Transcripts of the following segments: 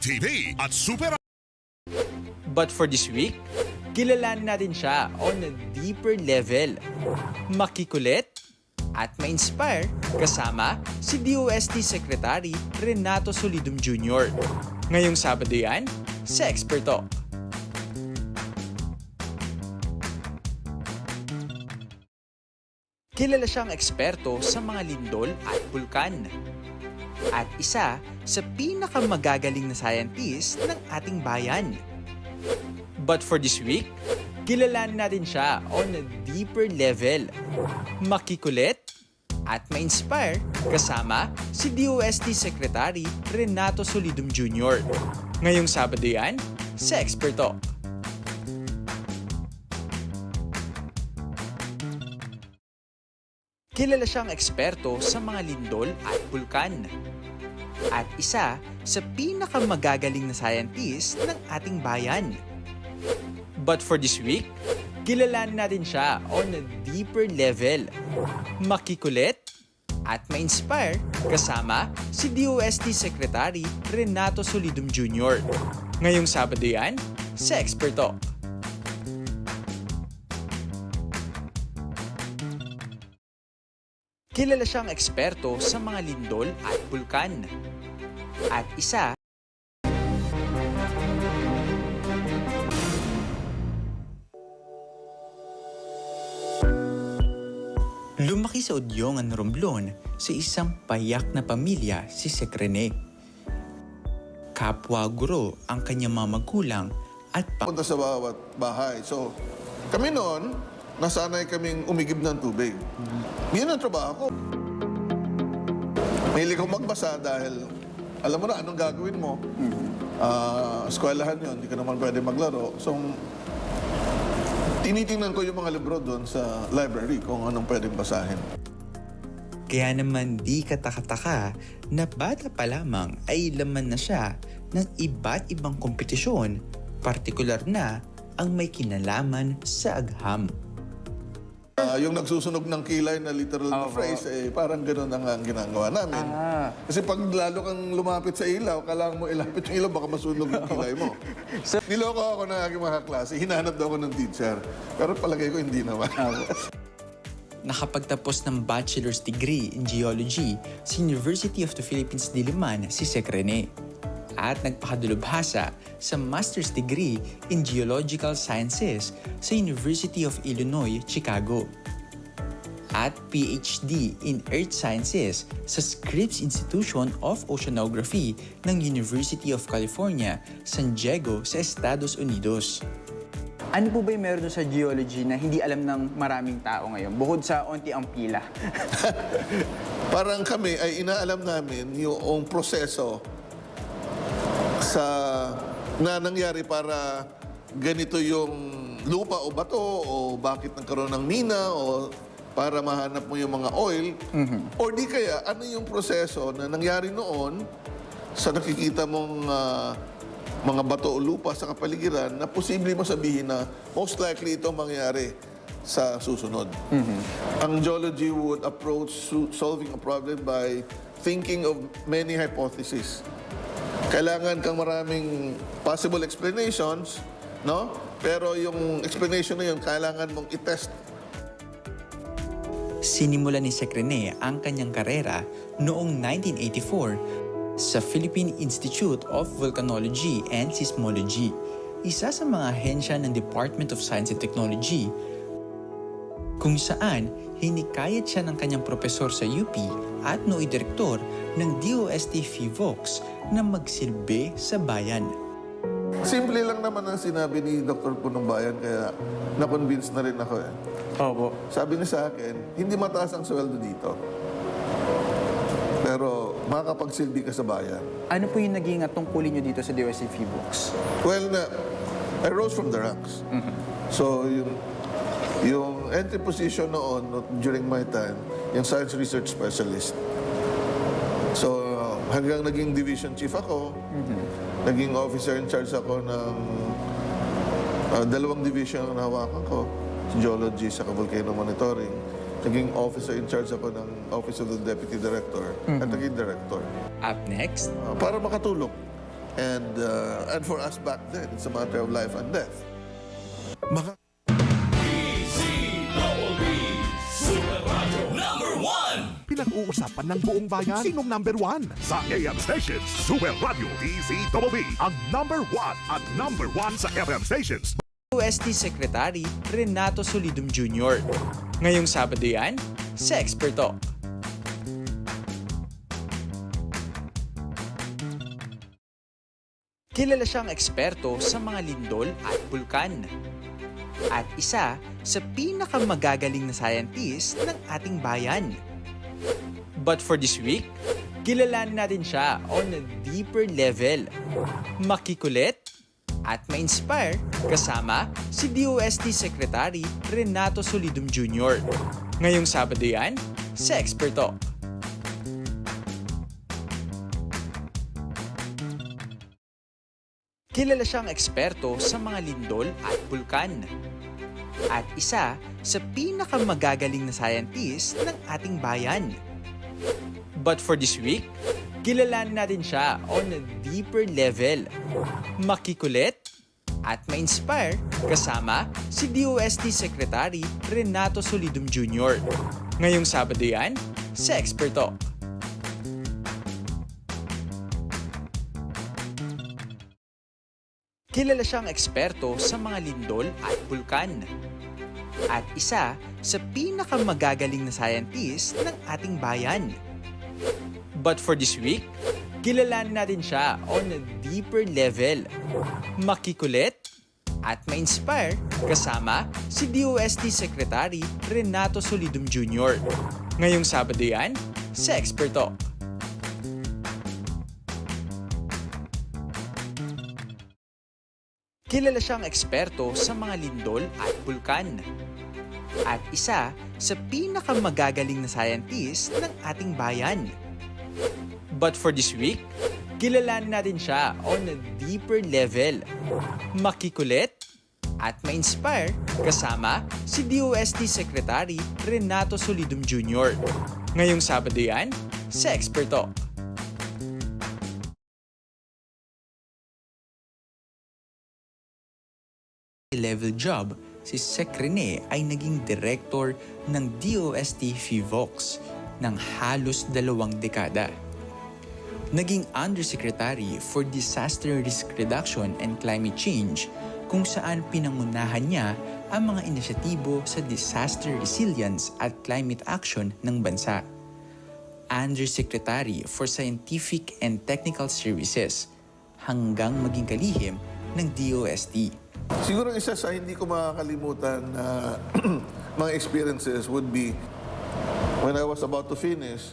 TV at Super But for this week, kilalanin natin siya on a deeper level. Makikulit at ma-inspire kasama si DOST Secretary Renato Solidum Jr. Ngayong Sabado yan, sa Expert Talk. Kilala siyang eksperto sa mga lindol at bulkan. At isa sa pinakamagagaling na scientist ng ating bayan. But for this week, kilalanin natin siya on a deeper level. Makikulit at ma-inspire kasama si DOST Secretary Renato Solidum Jr. Ngayong Sabado yan, sa Expert Talk. Kilala siyang eksperto sa mga lindol at bulkan. At isa sa pinakamagagaling na scientist ng ating bayan. But for this week, kilalanin natin siya on a deeper level. Makikulit at ma-inspire kasama si DOST Secretary Renato Solidum Jr. Ngayong Sabado yan, sa Expert Talk. Kilala siyang eksperto sa mga lindol at bulkan. At isa Lumaki sa Udyongan, Romblon sa isang payak na pamilya si Sekrene. Kapwa guro ang kanyang mga magulang at pa- punta sa bawat bahay. So, kami noon, nasanay kaming umigib ng tubig. Yun ang trabaho ko. Mahilig ko magbasa dahil alam mo na anong gagawin mo. Ah, eskwelahan yun, hindi ka naman pwede maglaro. So, tinitingnan ko yung mga libro doon sa library kung anong pwedeng basahin. Kaya naman di katakataka na bata pa lamang ay laman na siya ng iba't ibang kompetisyon, partikular na ang may kinalaman sa agham. Ah, yung nagsusunog ng kilay na literal na Opo. phrase, eh, parang ganun ang, ang ginagawa namin. Ah. Kasi pag lalo kang lumapit sa ilaw, kailangan mo ilapit yung ilaw, baka masunog yung kilay mo. So- Niloko ako ng aking mga klase, hinanap daw ako ng teacher. Pero palagay ko hindi naman. Nakapagtapos ng bachelor's degree in geology sa University of the Philippines Diliman si Sekrene at nagpakadulubhasa sa master's degree in geological sciences sa University of Illinois, Chicago at PhD in Earth Sciences sa Scripps Institution of Oceanography ng University of California, San Diego sa Estados Unidos. Ano po ba yung meron sa geology na hindi alam ng maraming tao ngayon? Bukod sa onti ang pila. Parang kami ay inaalam namin yung proseso sa na nangyari para ganito yung lupa o bato o bakit nagkaroon ng mina o para mahanap mo yung mga oil. O di kaya, ano yung proseso na nangyari noon sa nakikita mong ah, mga bato o lupa sa kapaligiran na posible mo sabihin na most likely ito mangyari sa susunod. Ang geology would approach solving a problem by thinking of many hypotheses. Kailangan kang maraming possible explanations, no? Pero yung explanation na yun, kailangan mong i-test Sinimula ni Sekrene ang kanyang karera noong 1984 sa Philippine Institute of Volcanology and Seismology, isa sa mga ahensya ng Department of Science and Technology kung saan hinikayat siya ng kanyang profesor sa UP at nooy direktor ng DOST FIVOX na magsilbi sa bayan. Simple lang naman ang sinabi ni Dr. Punong Bayan, kaya na-convince na rin ako eh. Opo. Sabi niya sa akin, hindi mataas ang sweldo dito. Pero makakapagsilbi ka sa bayan. Ano po yung naging tungkulin nyo dito sa DOST Books? Well, na, I rose from the ranks. So, yung, yung entry position noon, no, during my time, yung science research specialist. So, hanggang naging division chief ako, naging officer in charge ako ng ah, dalawang division ang nahawakan ko, geology sa volcano monitoring. Naging officer in charge ako ng Office of the Deputy Director at naging director. Up next, Ah, para makatulong. And, uh, and for us back then, it's a matter of life and death. Mga pinag-uusapan ng buong bayan. Sinong number one? Sa AM stations, Super Radio DZWB. Ang number one at number one sa FM stations. UST Secretary Renato Solidum Jr. Ngayong Sabado yan, sa Expert Talk. Kilala siyang eksperto sa mga lindol at bulkan. At isa sa pinakamagagaling na scientist ng ating bayan. But for this week, kilalanin natin siya on a deeper level. Makikulit at ma-inspire kasama si DOST Secretary Renato Solidum Jr. Ngayong Sabado yan, sa Expert Talk. Kilala siyang eksperto sa mga lindol at bulkan. At isa sa pinakamagagaling na scientist ng ating bayan. But for this week, kilalanin natin siya on a deeper level. Makikulit at ma-inspire kasama si DOST Secretary Renato Solidum Jr. Ngayong Sabado yan, sa Expert Talk. Kilala siyang eksperto sa mga lindol at bulkan. At isa sa pinakamagagaling na scientist ng ating bayan. But for this week, kilalanin natin siya on a deeper level. Makikulit at ma-inspire kasama si DOST Secretary Renato Solidum Jr. Ngayong Sabado yan, sa Expert Talk. Kilala siyang eksperto sa mga lindol at bulkan. At isa sa pinakamagagaling na scientist ng ating bayan. But for this week, kilalanin natin siya on a deeper level. Makikulit at ma-inspire kasama si DOST Secretary Renato Solidum Jr. Ngayong Sabado yan, sa Expert Talk. Level job, si Sec Rene ay naging director ng DOST FIVOX ng halos dalawang dekada. Naging Undersecretary for Disaster Risk Reduction and Climate Change kung saan pinangunahan niya ang mga inisyatibo sa disaster resilience at climate action ng bansa. Undersecretary for Scientific and Technical Services hanggang maging kalihim ng DOST. Siguro isa sa hindi ko makakalimutan na mga experiences would be when I was about to finish,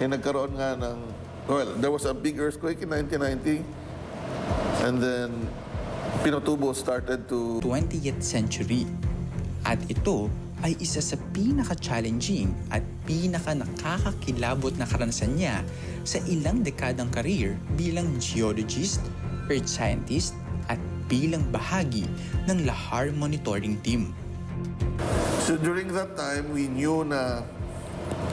eh, nagkaroon nga ng, well, there was a big earthquake in 1990 and then Pinatubo started to 20th century. At ito ay isa sa pinaka-challenging at pinaka-nakakakilabot na karanasan niya sa ilang dekadang career bilang geologist, earth scientist, at bilang bahagi ng Lahar Monitoring Team. So during that time, we knew na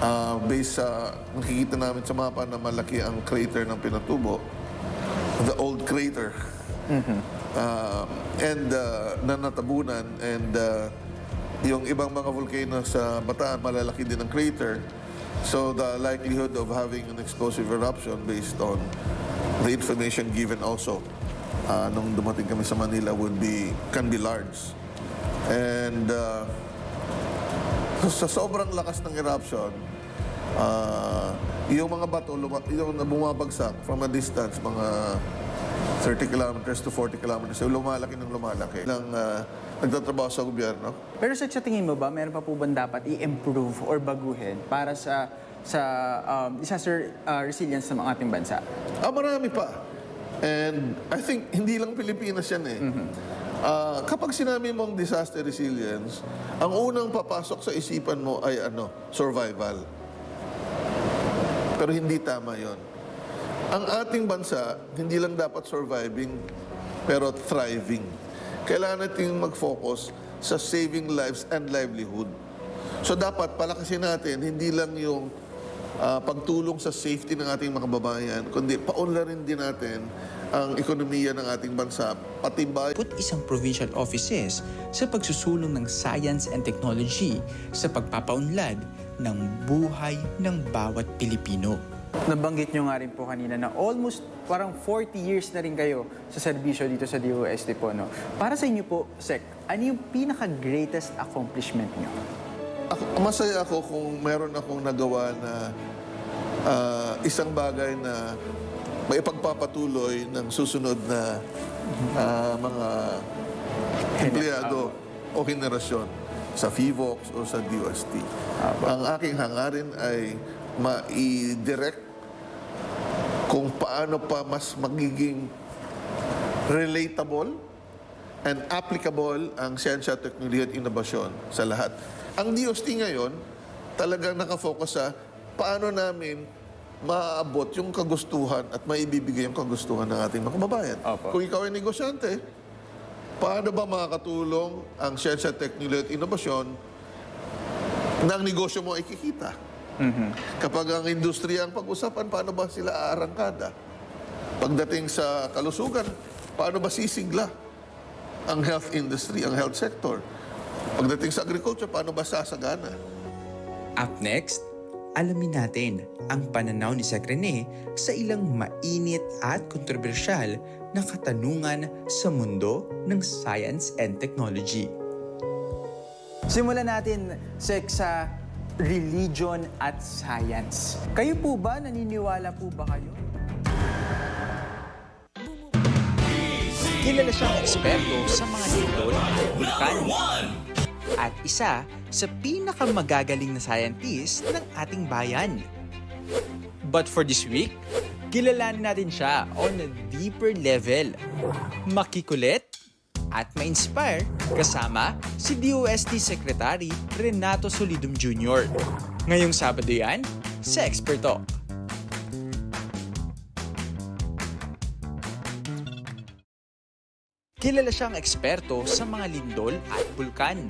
uh, based sa nakikita namin sa mapa na malaki ang crater ng Pinatubo, the old crater. Uh, and uh, na natabunan and uh, yung ibang mga volcano sa Bataan, malalaki din ang crater. So the likelihood of having an explosive eruption based on the information given also uh, nung dumating kami sa Manila would be can be large. And uh, sa sobrang lakas ng eruption, ah, yung mga bato, luma- yung bumabagsak from a distance, mga 30 kilometers to 40 kilometers, yung lumalaki ng lumalaki. Lang uh, nagtatrabaho sa gobyerno. Pero sa sa tingin mo ba, meron pa po ba dapat i-improve or baguhin para sa sa um, disaster uh, resilience ng ating bansa? Ah, marami pa. And I think hindi lang Pilipinas yan eh. Ah, kapag sinabi mong disaster resilience, ang unang papasok sa isipan mo ay ano, survival. Pero hindi tama yon. Ang ating bansa, hindi lang dapat surviving, pero thriving. Kailangan natin mag-focus sa saving lives and livelihood. So dapat palakasin natin, hindi lang yung ah, pagtulong sa safety ng ating mga kababayan, kundi paunlarin din natin ang ekonomiya ng ating bansa, pati ba put isang provincial offices sa pagsusulong ng science and technology sa pagpapaunlad ng buhay ng bawat Pilipino. Nabanggit nyo nga rin po kanina na almost parang 40 years na rin kayo sa serbisyo dito sa DOST po. No? Para sa inyo po, Sec, ano yung pinaka-greatest accomplishment nyo? Ako, masaya ako kung meron akong nagawa na ah, isang bagay na may pagpapatuloy ng susunod na ah, mga empleyado o henerasyon sa FIVOX o sa DOST. Ang aking hangarin ay ma-direct kung paano pa mas magiging relatable and applicable ang siyensya, teknolohiya at inobasyon sa lahat. Ang DOST ngayon, talagang nakafocus sa paano namin maaabot yung kagustuhan at maibibigay yung kagustuhan ng ating mga kababayan. Opo. Kung ikaw ay negosyante, paano ba makakatulong ang siyensya, teknolohiya at inobasyon na ang negosyo mo ay kikita? Kapag ang industriya ang pag-usapan, paano ba sila aarangkada? Pagdating sa kalusugan, paano ba sisigla ang health industry, ang health sector? Pagdating sa agriculture, paano ba sasagana? Up next, alamin natin ang pananaw ni Sec Rene sa ilang mainit at kontrobersyal na katanungan sa mundo ng science and technology. Simulan natin, Sec, sa religion at science. Kayo po ba, naniniwala po ba kayo? Kilala siyang eksperto sa mga lindol at bulkan. At isa sa pinakamagagaling na scientist ng ating bayan. But for this week, kilalanin natin siya on a deeper level. Makikulit at ma-inspire kasama si DOST Secretary Renato Solidum Jr. Ngayong Sabado yan sa Expert Talk. Kilala siyang eksperto sa mga lindol at bulkan.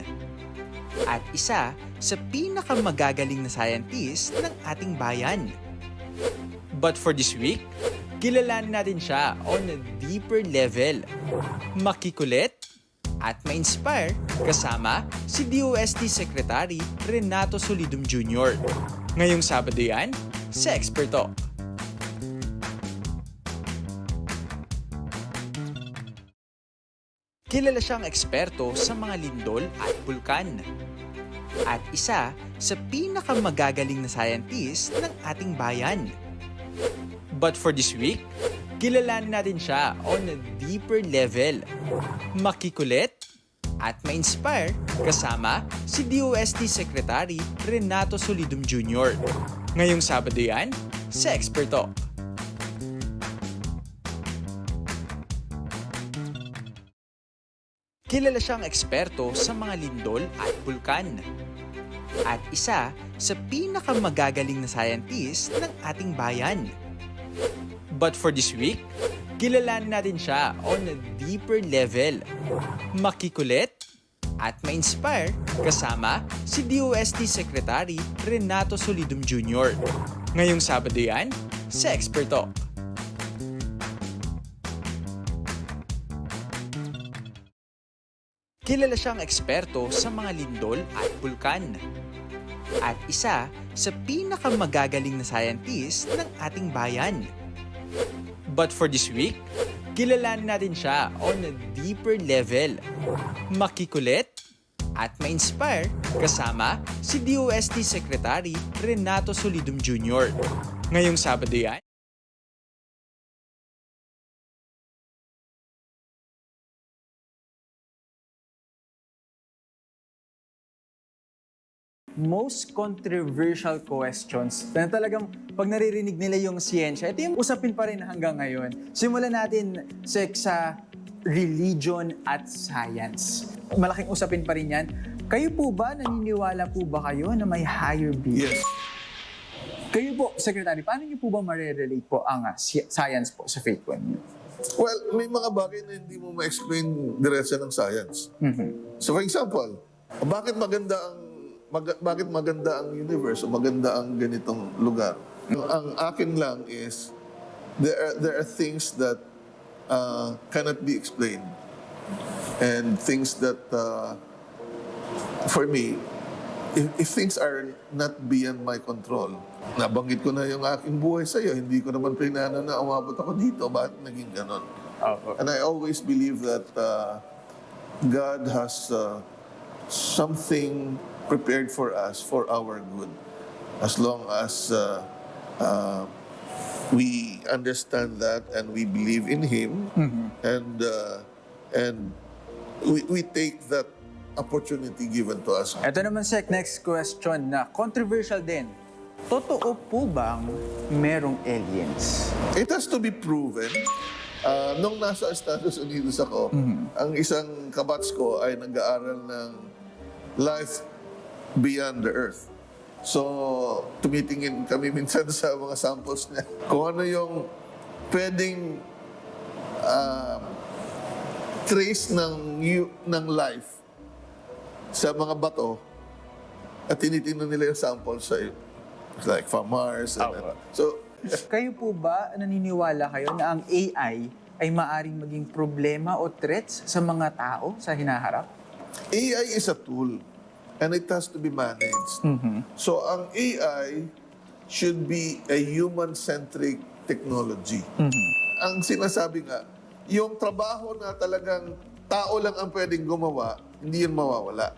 At isa sa pinakamagagaling na scientist ng ating bayan. But for this week, kilalanin natin siya on a deeper level. Makikulit at ma-inspire kasama si DOST Secretary Renato Solidum Jr. Ngayong Sabado yan sa Expert Kilala siyang eksperto sa mga lindol at bulkan. At isa sa pinakamagagaling na scientist ng ating bayan. But for this week, kilalanin natin siya on a deeper level. Makikulit at ma-inspire kasama si DOST Secretary Renato Solidum Jr. Ngayong Sabado yan sa Expert Talk. Kilala siyang eksperto sa mga lindol at bulkan. At isa sa pinakamagagaling na scientist ng ating bayan. But for this week, kilalanin natin siya on a deeper level. Makikulit at ma-inspire kasama si DOST Secretary Renato Solidum Jr. Ngayong Sabado yan sa Expert Talk. Kilala siyang eksperto sa mga lindol at bulkan. At isa sa pinakamagagaling na scientist ng ating bayan. But for this week, kilalanin natin siya on a deeper level. Makikulit at ma-inspire kasama si DOST Secretary Renato Solidum Jr. Ngayong Sabado yan, most controversial questions na talagang pag naririnig nila yung siyensya, ito yung usapin pa rin hanggang ngayon. Simulan natin, Sek, sa religion at science. Malaking usapin pa rin yan. Kayo po ba, naniniwala po ba kayo na may higher being? Yes. Kayo po, Secretary, paano niyo po ba marirelate po ang ah, science po sa faith po niyo? Well, may mga bagay na hindi mo ma-explain diretso ng science. Mhm. So for example, bakit maganda ang mag- bakit maganda ang universe o maganda ang ganitong lugar? Ang, akin lang is there are, there are things that uh, cannot be explained. And things that, uh, for me, if, if things are not beyond my control, nabanggit ko na yung aking buhay sa'yo, hindi ko naman pinana na umabot ako dito, bakit naging ganon? Opo. And I always believe that uh, God has uh, something prepared for us for our good. As long as uh, uh, we understand that and we believe in Him, and uh, and we, we take that opportunity given to us. Ito naman, Sek, next question na controversial din. Totoo po bang merong aliens? It has to be proven. Uh, nung nasa Estados Unidos ako, ang isang kabats ko ay nag-aaral ng life beyond the earth. So, tumitingin kami minsan sa mga samples niya. Kung ano yung pwedeng uh, trace ng, ng life sa mga bato at tinitingnan nila yung samples sa like from Mars. And, Awa. so, Kayo po ba naniniwala kayo na ang AI ay maaring maging problema o threats sa mga tao sa hinaharap? AI is a tool and it has to be managed. So ang AI should be a human-centric technology. Ang sinasabi nga, yung trabaho na talagang tao lang ang pwedeng gumawa, hindi yun mawawala.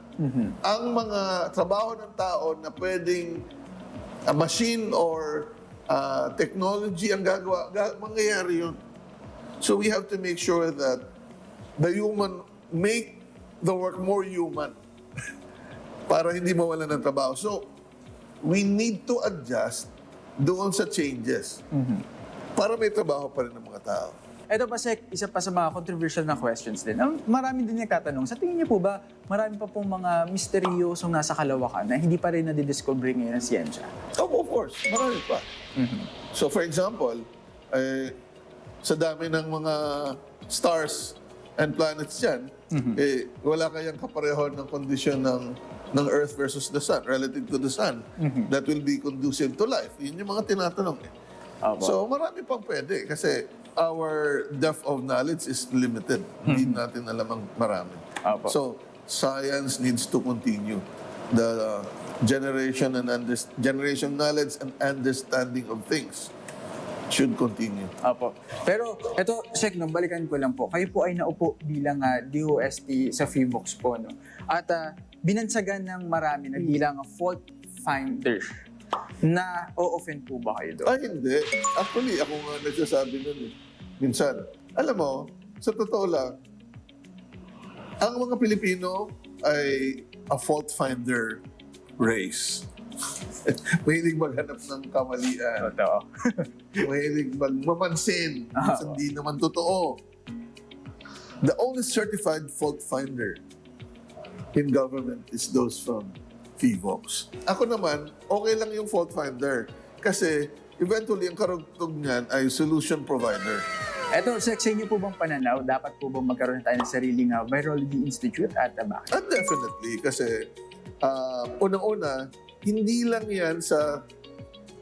Ang mga trabaho ng tao na pwedeng a machine or uh, technology ang gagawa, ga- mangyayari yun. So we have to make sure that the human make the work more human para hindi mawala ng trabaho. So, we need to adjust doon sa changes para may trabaho pa rin ng mga tao. Ito pa, Sek, isa pa sa mga controversial na questions din. Ang marami din nagtatanong, sa tingin niyo po ba, marami pa pong mga misteryosong nasa kalawakan na hindi pa rin nadidiscover ngayon ng siyensya? Oh, of course, marami pa. So, for example, eh, sa dami ng mga stars and planets dyan, eh, wala kayang kapareho ng kondisyon ng ng Earth versus the Sun, relative to the Sun, that will be conducive to life. Yun yung mga tinatanong. Eh. So, marami pang pwede kasi our depth of knowledge is limited. Hindi natin alam ang marami. Apo. So, science needs to continue. The generation and under, generation knowledge and understanding of things should continue. Apo. Pero ito, Sek, no, balikan ko lang po. Kayo po ay naupo bilang ah, DOST sa Freebox po. No? At ah, binansagan ng marami na bilang fault finder na o-offend po ba kayo doon? Ay, hindi. Actually, ako nga nagsasabi nun eh. Minsan, alam mo, sa totoo lang, ang mga Pilipino ay a fault finder race. Mahilig maghanap ng kamalian. Totoo. Mahilig magmamansin. Minsan di naman totoo. The only certified fault finder in government is those from FIVOX. Ako naman, okay lang yung fault finder. Kasi eventually, ang karugtog niyan ay solution provider. Ito, Sek, sa inyo po bang pananaw, dapat po bang magkaroon tayo ng sariling ah, Virology Institute at uh, bakit? And definitely, kasi ah, unang-una, hindi lang yan sa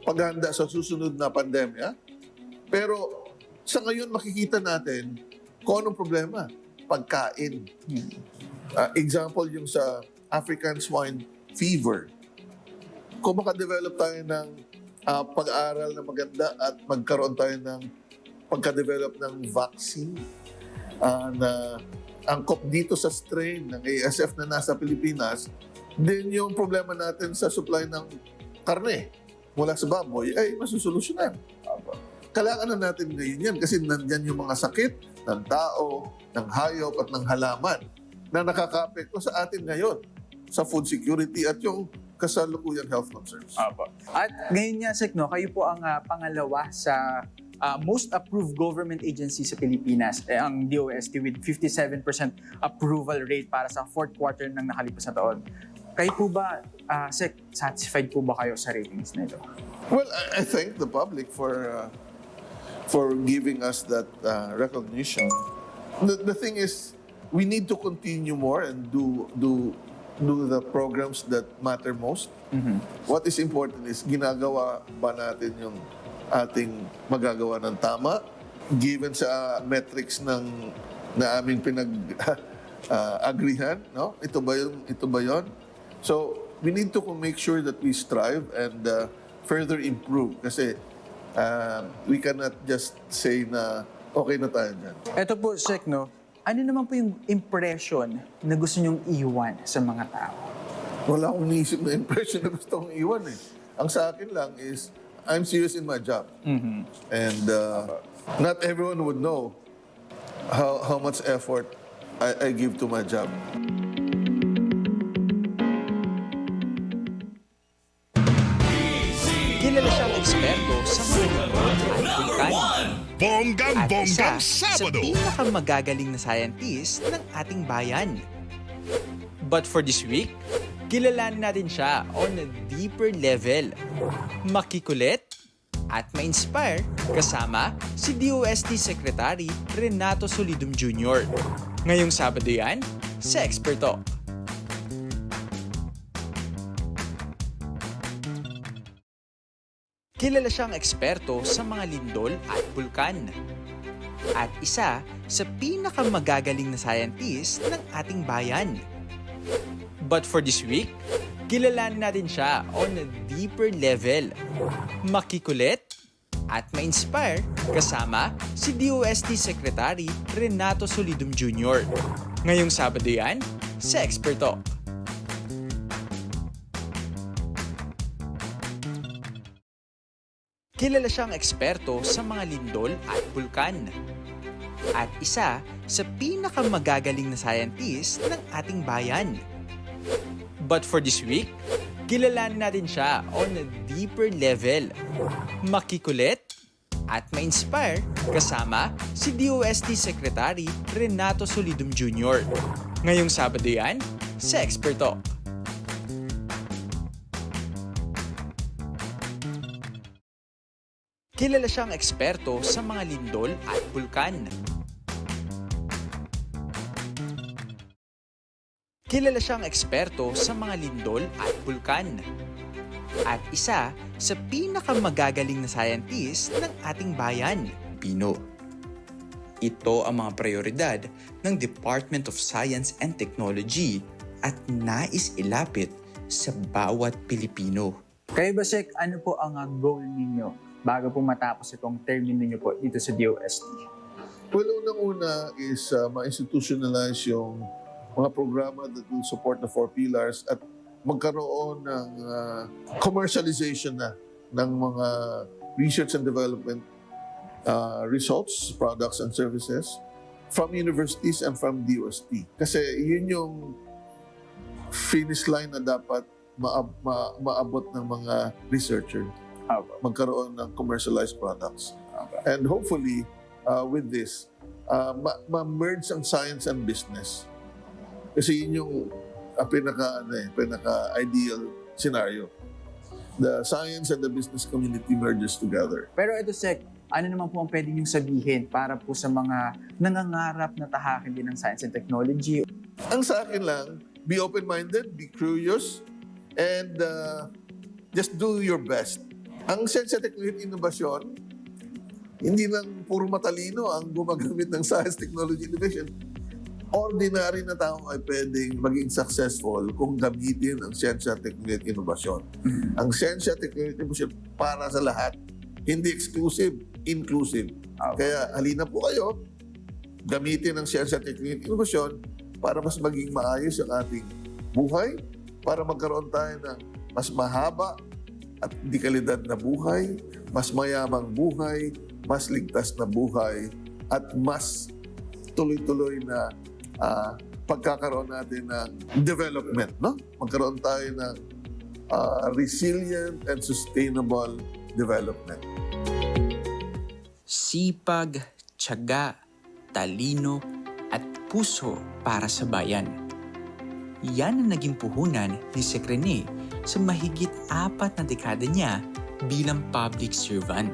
paghanda sa susunod na pandemya. Pero sa ngayon makikita natin kung anong problema. Pagkain. Ah, example yung sa African swine fever. Kung makadevelop tayo ng ah, pag-aaral na maganda at magkaroon tayo ng pagka-develop ng vaccine ah, na angkop dito sa strain ng ASF na nasa Pilipinas, din yung problema natin sa supply ng karne mula sa baboy ay masusolusyonan. Kailangan na natin ngayon yan kasi nandyan yung mga sakit ng tao, ng hayop at ng halaman na nakaka-apekto sa atin ngayon sa food security at yung kasalukuyang health concerns. Apo. At ngayon nga, Sek, no, kayo po ang ah, pangalawa sa ah, most approved government agency sa Pilipinas, eh, ang DOST with 57% approval rate para sa fourth quarter ng nakalipas na taon. Kayo po ba, ah, Sek, satisfied po ba kayo sa ratings na ito? Well, I, I thank the public for uh, for giving us that uh, recognition. The, the thing is, we need to continue more and do do do the programs that matter most. What is important is ginagawa ba natin yung ating magagawa ng tama given sa metrics ng na aming pinag ah, agrihan, no? Ito ba yun? Ito ba yun? So, we need to make sure that we strive and uh, further improve kasi uh, we cannot just say na okay na tayo dyan. Ito po, Sek, no? Ano naman po yung impression na gusto nyong iwan sa mga tao? Wala akong naisip na impression na gusto kong iwan eh. Ang sa akin lang is, I'm serious in my job. And uh, not everyone would know how, how much effort I, I give to my job. At isa Bonggang-bonggang sa Sabado. pinakamagagaling na scientist ng ating bayan. But for this week, kilalanin natin siya on a deeper level. Makikulit at ma-inspire kasama si DOST Secretary Renato Solidum Jr. Ngayong Sabado yan, sa Expert Talk. Kilala siyang eksperto sa mga lindol at bulkan. At isa sa pinakamagagaling na scientist ng ating bayan. But for this week, kilalanin natin siya on a deeper level. Makikulit at ma-inspire kasama si DOST Secretary Renato Solidum Jr. Ngayong Sabado yan, sa Expert Talk. Kilala siyang eksperto sa mga lindol at bulkan. At isa sa pinakamagagaling na scientist ng ating bayan. But for this week, kilalanin natin siya on a deeper level. Makikulit at ma-inspire kasama si DOST Secretary Renato Solidum Jr. Ngayong Sabado yan, sa Expert Talk. Kilala siyang eksperto sa mga lindol at bulkan. Kilala siyang eksperto sa mga lindol at bulkan. At isa sa pinakamagagaling na scientist ng ating bayan, Pino. Ito ang mga prioridad ng Department of Science and Technology at nais ilapit sa bawat Pilipino. Kayo ba, Sek, ano po ang uh, goal ninyo bago po matapos itong term ninyo po dito sa DOST? Well, unang-una is uh, ma-institutionalize yung mga programa that will support the four pillars at magkaroon ng uh, commercialization na ng mga research and development uh, results, products, and services from universities and from DOST. Kasi yun yung finish line na dapat maab- ma- maabot ng mga researcher Opo. magkaroon ng commercialized products. And hopefully, uh, with this, uh, ma- ma-merge ang science and business. Kasi yun yung uh, pinaka, ano eh, pinaka-ideal scenario. The science and the business community merges together. Pero ito, Sek, ano naman po ang pwede niyong sabihin para po sa mga nangangarap na tahakin din ng science and technology? Ang sa akin lang, be open-minded, be curious, and uh, just do your best. Ang science technology innovation, hindi lang puro matalino ang gumagamit ng science technology innovation. Ordinary na tao ay pwedeng maging successful kung gamitin ang science at technology innovation. Ang science at technology innovation para sa lahat, hindi exclusive, inclusive. Kaya halina po kayo, gamitin ang science at technology innovation para mas maging maayos ang ating buhay, para magkaroon tayo ng mas mahaba at di na buhay, mas mayamang buhay, mas ligtas na buhay, at mas tuloy-tuloy na ah, pagkakaroon natin ng development, no? Magkaroon tayo ng ah, resilient and sustainable development. sipag, tiyaga, talino, at puso para sa bayan. Yan ang naging puhunan ni Sec. Rene sa mahigit apat na dekada niya bilang public servant.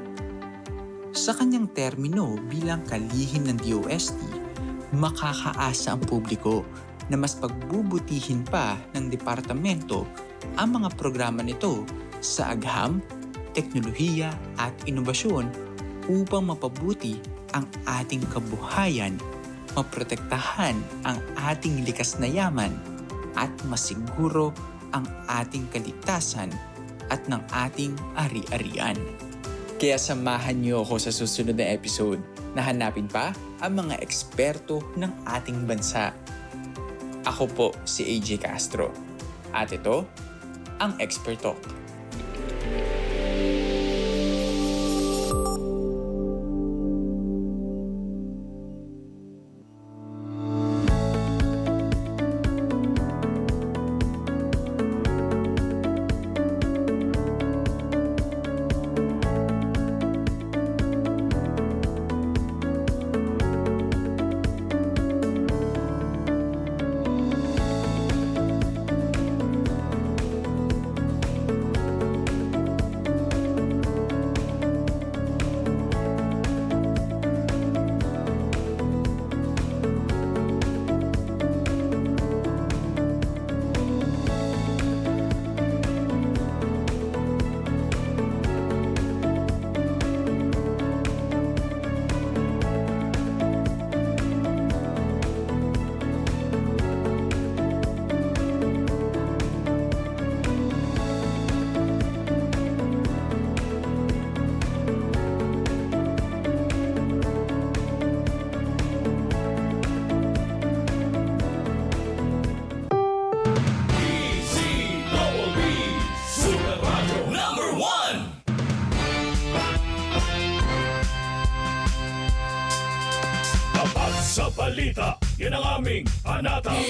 Sa kanyang termino bilang kalihim ng DOST, makakaasa ang publiko na mas pagbubutihin pa ng departamento ang mga programa nito sa agham, teknolohiya at inobasyon upang mapabuti ang ating kabuhayan, maprotektahan ang ating likas na yaman, at masiguro ang ating kaligtasan at ng ating ari-arian. Kaya samahan niyo ako sa susunod na episode na hanapin pa ang mga eksperto ng ating bansa. Ako po si AJ Castro. At ito, ang Expert Talk.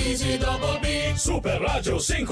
Ang aming anata. Super Radio 5.